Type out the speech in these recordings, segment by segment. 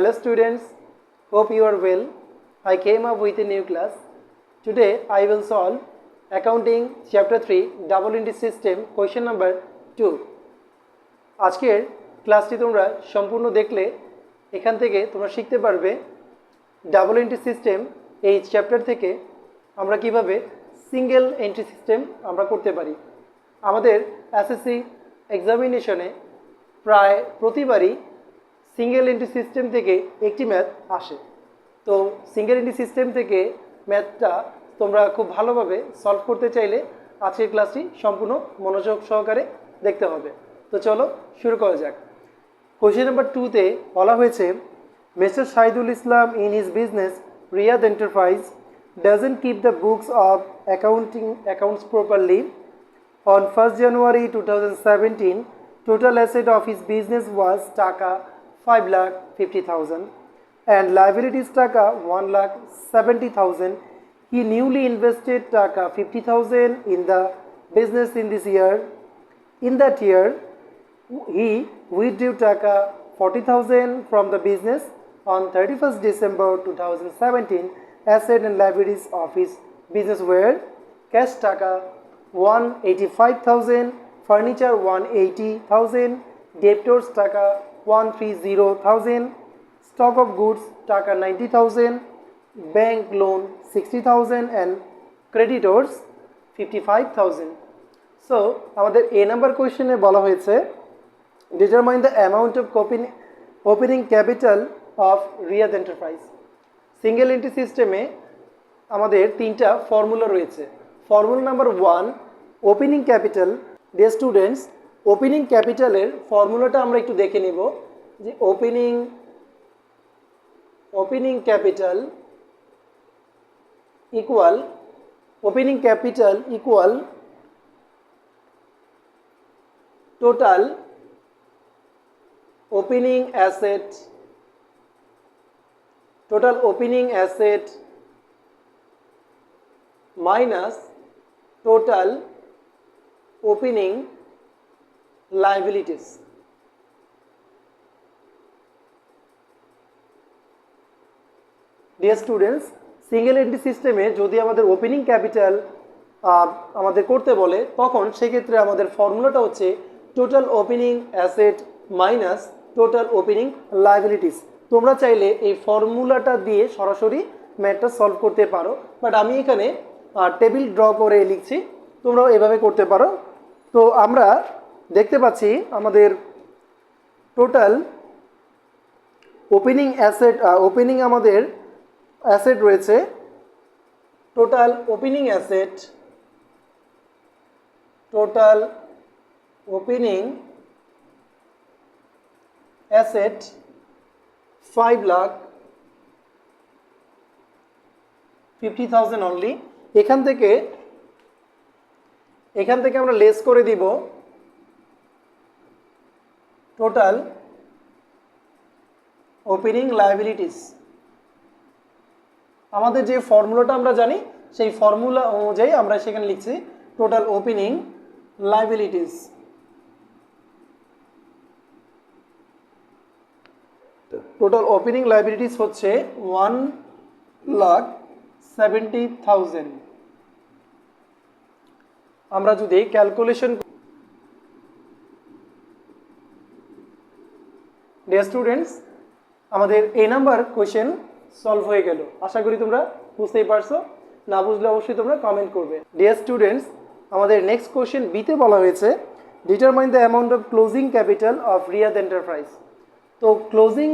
Hello students, hope you are well. I came up with a new class. Today I will solve accounting chapter 3 double entry system question number 2. আজকের ক্লাসটি তোমরা সম্পূর্ণ দেখলে এখান থেকে তোমরা শিখতে পারবে ডাবল এন্ট্রি সিস্টেম এই চ্যাপ্টার থেকে আমরা কীভাবে সিঙ্গেল এন্ট্রি সিস্টেম আমরা করতে পারি আমাদের এসএসসি এক্সামিনেশনে প্রায় প্রতিবারই সিঙ্গেল এন্ট্রি সিস্টেম থেকে একটি ম্যাথ আসে। তো সিঙ্গেল এন্ট্রি সিস্টেম থেকে ম্যাথটা তোমরা খুব ভালোভাবে সলভ করতে চাইলে আজকের ক্লাসটি সম্পূর্ণ মনোযোগ সহকারে দেখতে হবে। তো চলো শুরু করা যাক। কোশ্চেন নাম্বার টুতে বলা হয়েছে mister Shahidul Islam in his business Riyad enterprise doesn't keep the books of accounting accounts properly On 1st January 2017, total asset of his business was Taka 5 lakh 50,000 and liabilities Taka 1 lakh 70,000. He newly invested Taka 50,000 in the business in this year. In that year, he withdrew Taka 40,000 from the business on 31st December 2017. Asset and liabilities of his business were cash Taka 185,000, furniture 180,000, debtors টাকা 130,000, stock of goods টাকা 90,000, bank and 60,000 fifty five 55,000. So আমাদের A number কোয়েশ্চেনে বলা হয়েছে determine the amount of কোপিন opening capital of Riyad enterprise single entry সিস্টেমে আমাদের তিনটা formula রয়েছে formula number one opening capital dear students opening ক্যাপিটালের ফর্মুলাটা আমরা একটু দেখে নিব। যে opening opening capital equal opening capital equal total opening asset total opening asset minus total opening liabilities. Dear students single entry সিস্টেমে যদি আমাদের ওপেনিং ক্যাপিটাল আমাদের করতে বলে, তখন সেক্ষেত্রে আমাদের ফর্মুলাটা হচ্ছে total opening asset minus total opening liabilities তোমরা চাইলে এই ফর্মুলাটা দিয়ে সরাসরি ম্যাথটা সলভ করতে পারো বাট আমি এখানে টেবিল ড্র করে লিখছি, তোমরাও এভাবে করতে পারো তো আমরা দেখতে পাচ্ছি আমাদের টোটাল ওপেনিং অ্যাসেট ওপেনিং আমাদের অ্যাসেট রয়েছে। Total opening asset total opening asset five lakh fifty thousand only এখান থেকে এখান থেকে আমরা লেস করে দিব। টোটাল ওপেনিং লাইবিলিটিস আমাদের যে ফর্মুলাটা আমরা জানি, সেই ফর্মুলা অনুযায়ী আমরা সেখানে লিখছি total opening liabilities total opening liabilities হচ্ছে ওয়ান লাখ সেভেন্টি থাউজেন্ড আমরা যদি ক্যালকুলেশন ডিয়ার স্টুডেন্টস আমাদের এই নাম্বার কোয়েশ্চেন সলভ হয়ে গেল। আশা করি তোমরা বুঝতেই পারছ। না বুঝলে অবশ্যই তোমরা কমেন্ট করবে। ডিয়ার স্টুডেন্টস আমাদের নেক্সট কোয়েশ্চেন বিতে বলা হয়েছে determine the amount of closing capital of Riyad enterprise তো ক্লোজিং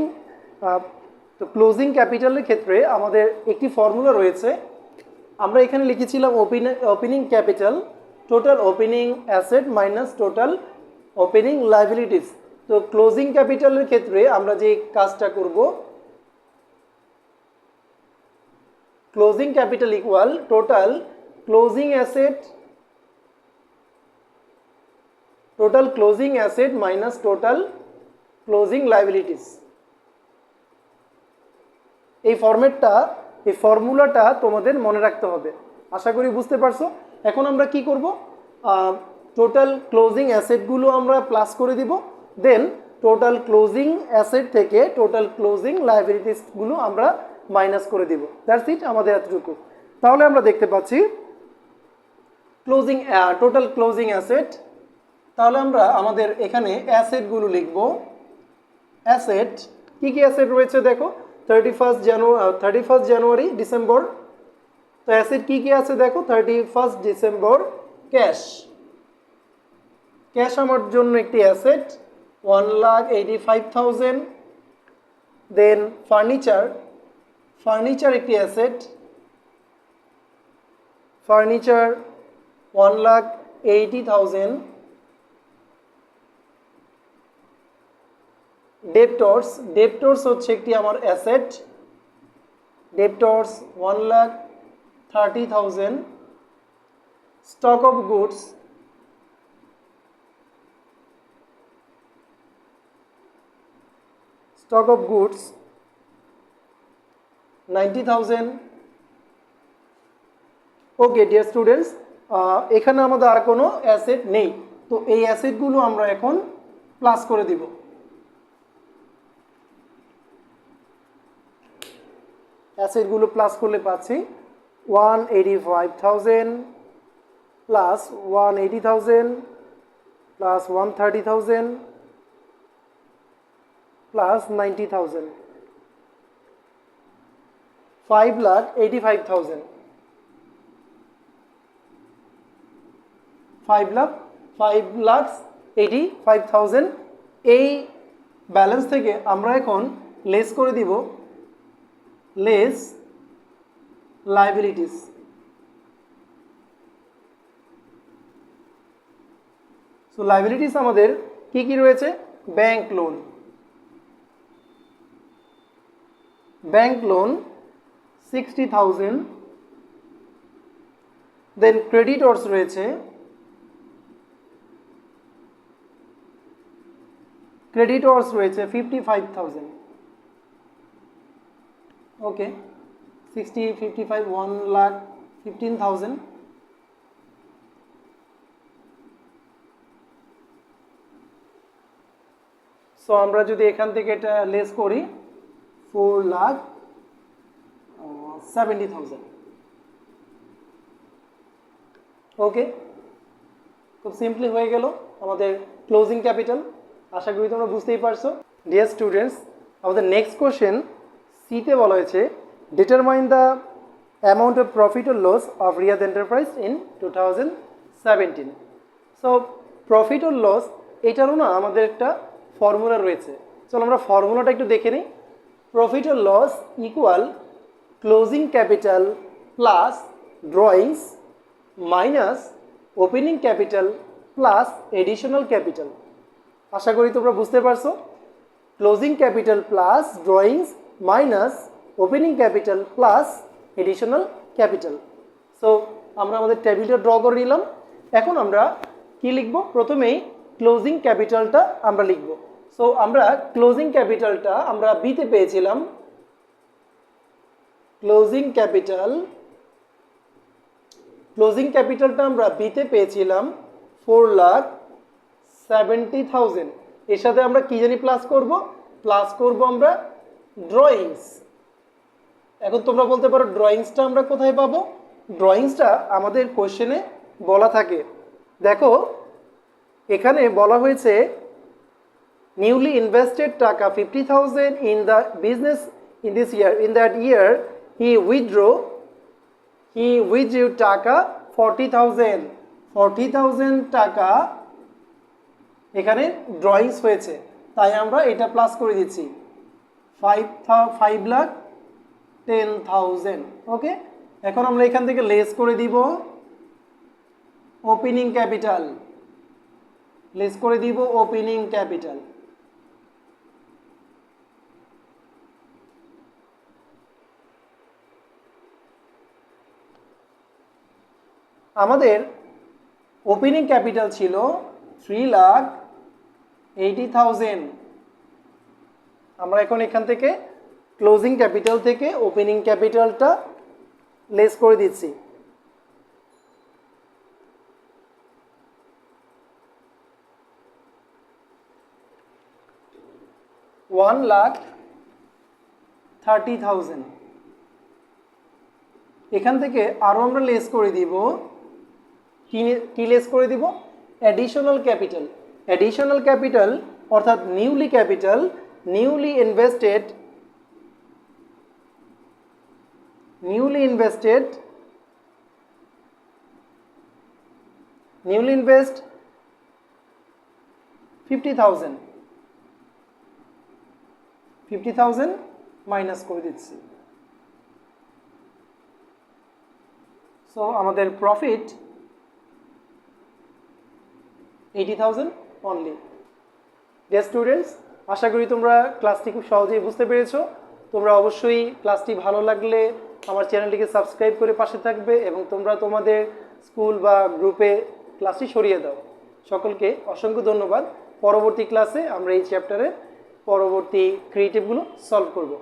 তো ক্লোজিং ক্যাপিটালের ক্ষেত্রে আমাদের একটি ফর্মুলা রয়েছে। আমরা এখানে লিখেছিলাম opening opening capital total opening asset minus total opening liabilities তো ক্লোজিং ক্যাপিটালের ক্ষেত্রে আমরা যে কাজটা করব closing capital equal total closing asset total closing asset minus total closing liabilities এই ফর্মেটটা এই ফর্মুলাটা তোমাদের মনে রাখতে হবে। আশা করি বুঝতে পারছ? এখন আমরা কি করব? টোটাল ক্লোজিং অ্যাসেটগুলো আমরা প্লাস করে দিব। দেন টোটাল ক্লোজিং অ্যাসেট থেকে টোটাল ক্লোজিং লাইবিলিটিসগুলো আমরা মাইনাস করে দিব। দ্যাটস ইট আমাদের এতটুকু। তাহলে আমরা দেখতে পাচ্ছি ক্লোজিং টোটাল ক্লোজিং অ্যাসেট তাহলে আমরা আমাদের এখানে অ্যাসেটগুলো লিখব। অ্যাসেট কী কী অ্যাসেট রয়েছে দেখো? Thirty first January thirty first January December তো অ্যাসেট কী কী আছে দেখো? Thirty first December cash cash আমার জন্য একটি asset one lakh eighty five thousand then furniture furniture একটি asset one lakh eighty thousand debtors debtors হচ্ছে একটি আমার asset debtors one lakh thirty thousand stock of goods stock of goods 90000 okay, dear students এখানে আমাদের আর কোনো asset নেই। তো এই অ্যাসেটগুলো আমরা এখন প্লাস করে দিব। অ্যাসেটগুলো প্লাস করলে পাচ্ছি one eighty five thousand plus one eighty thousand plus one thirty thousand. Plus 90,000. 5 lakh 85,000. 5 lakh 5 lakhs 85,000 এই ব্যালেন্স থেকে আমরা এখন লেস করে দিব লেস লাইবিলিটিস সো লাইবিলিটিস আমাদের কি কি রয়েছে bank loan bank loan 60000 then creditors রয়েছে ক্রেডিটর্স রয়েছে fifty five thousand okay sixty fifty five one lakh fifteen thousand so আমরা যদি এখান থেকে এটা লেস করি four lakh seventy thousand okay খুব সিম্পলি হয়ে গেল আমাদের ক্লোজিং ক্যাপিটাল আশা করি তোমরা বুঝতেই পারছ। ডিয়ার স্টুডেন্টস আমাদের নেক্সট কোশ্চেন সিতে বলা হয়েছে determine the amount of profit or loss of Riyad enterprise in two thousand seventeen so profit or loss এটারও না আমাদের একটা ফর্মুলা রয়েছে। চলো আমরা ফর্মুলাটা একটু দেখে নিই। Profit or loss equal closing capital plus drawings minus opening capital plus additional capital আশা করি তোমরা বুঝতে পারছ? Closing capital plus drawings minus opening capital plus additional capital so আমরা আমাদের টেবিলটা ড্র করে নিলাম। এখন আমরা কি লিখব? প্রথমেই ক্লোজিং ক্যাপিটালটা আমরা লিখব। সো আমরা ক্লোজিং ক্যাপিটালটা আমরা বিতে পেয়েছিলাম। ক্লোজিং ক্যাপিটাল ক্লোজিং ক্যাপিটালটা আমরা বিতে পেয়েছিলাম ফোর লাখ সেভেন্টি থাউজেন্ড এর সাথে আমরা কি জানি প্লাস করব? প্লাস করব আমরা ড্রয়িংস এখন তোমরা বলতে পারো ড্রয়িংসটা আমরা কোথায় পাবো? ড্রয়িংসটা আমাদের কোশ্চেনে বলা থাকে। দেখো, এখানে বলা হয়েছে fifty thousand in the business in this year in that year he withdraw he withdrew টাকা ফর্টি থাউজেন্ড ফর্টি থাউজেন্ড টাকা এখানে ড্রয়িংস হয়েছে। তাই আমরা এটা প্লাস করে দিচ্ছি। Five five lakh ten thousand okay এখন আমরা এখান থেকে লেস করে দিব। ওপেনিং ক্যাপিটাল লেস করে দিব ওপেনিং ক্যাপিটাল আমাদের ওপেনিং ক্যাপিটাল ছিল থ্রি লাখ এইটি থাউজেন্ড আমরা এখন এখান থেকে ক্লোজিং ক্যাপিটাল থেকে ওপেনিং ক্যাপিটালটা লেস করে দিচ্ছি। ওয়ান লাখ থার্টি থাউজেন্ড এখান থেকে আরও আমরা লেস করে দিব কি লেস করে দিব। অ্যাডিশনাল ক্যাপিটাল অ্যাডিশনাল ক্যাপিটাল অর্থাৎ newly capital newly invested newly invested newly invest fifty thousand fifty thousand minus করে দিচ্ছি। সো আমাদের profit eighty thousand only dear students আশা করি তোমরা ক্লাসটি খুব সহজেই বুঝতে পেরেছ। তোমরা অবশ্যই ক্লাসটি ভালো লাগলে আমার চ্যানেলটিকে সাবস্ক্রাইব করে পাশে থাকবে এবং তোমরা তোমাদের স্কুল বা গ্রুপে ক্লাসটি সরিয়ে দাও। সকলকে অসংখ্য ধন্যবাদ। পরবর্তী ক্লাসে আমরা এই চ্যাপ্টারের পরবর্তী ক্রিয়েটিভগুলো সলভ করব।